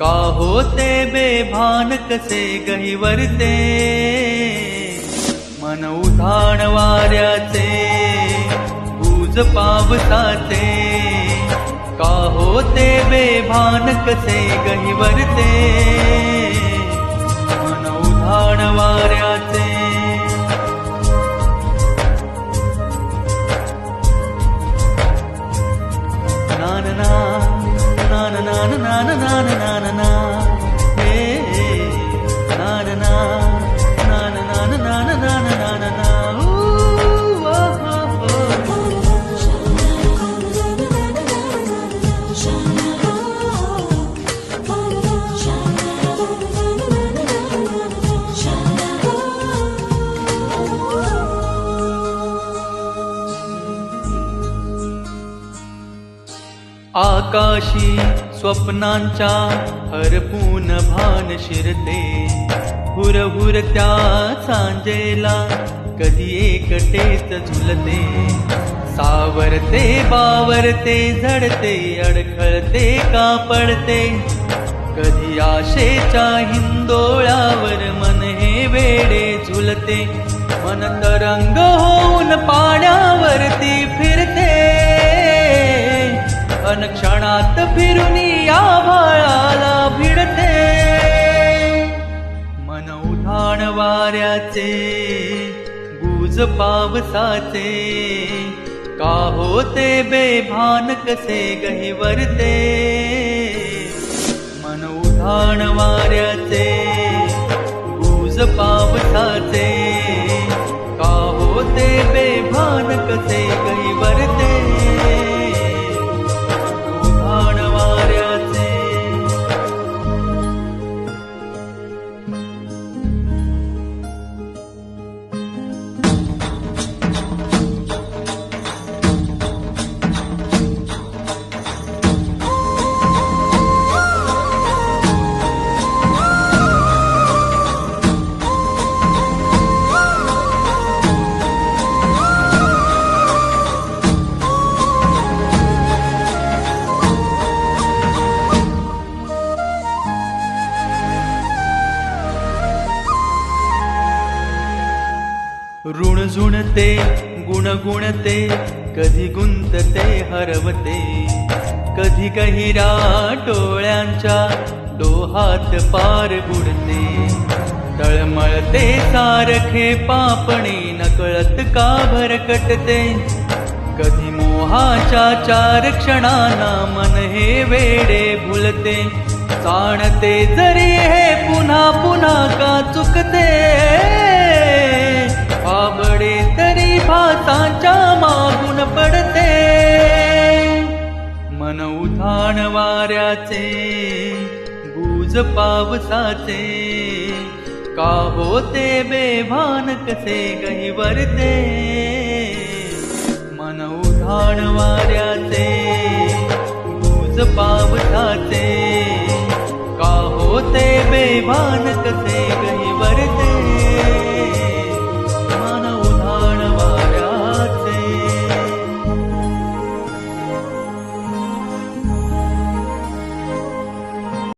का होते बेभान कसे गहिवरते मन उधाण वाऱ्याचे बूज पावसाचे। का होते बेभान कसे गहिवरते मन उधाण वाऱ्या आकाशी स्वप्नांच्या हरपून भान शिरते. हुर हुर त्या सांजेला कधी एकटेच झुलते. सावरते बावरते झडते अडखळते का पडते कधी आशेच्या हिंदोळावर मन हे वेडे झुलते. मन तरंग होऊन पाण्यावरती फिर क्षण क्षणात फिरून या भाळाला भिडते. मन उधाण वाऱ्याचे गुज पावसाचे का होते बेभान कसे गहिवरते? मन उधाण वाऱ्याचे गुज पावसाचे ऋण झुणते गुण गुणते कधी गुंतते हरवते. कधी गहिरा टोळ्यांच्या डोहात पार बुडते. तळमळते सारखे पापणे नकळत का भरकटते कधी मोहाच्या चार क्षणांना मन हे वेडे भुलते. जाणते जरी हे पुन्हा पुन्हा का चुकते? मन उधाण वाऱ्याचे गुज पावसाचे. का होते बेभान कसे गहिवरते? मन उधाण वाऱ्याचे गुज पावसाचे. का होते बेभान कसे गहिवरते?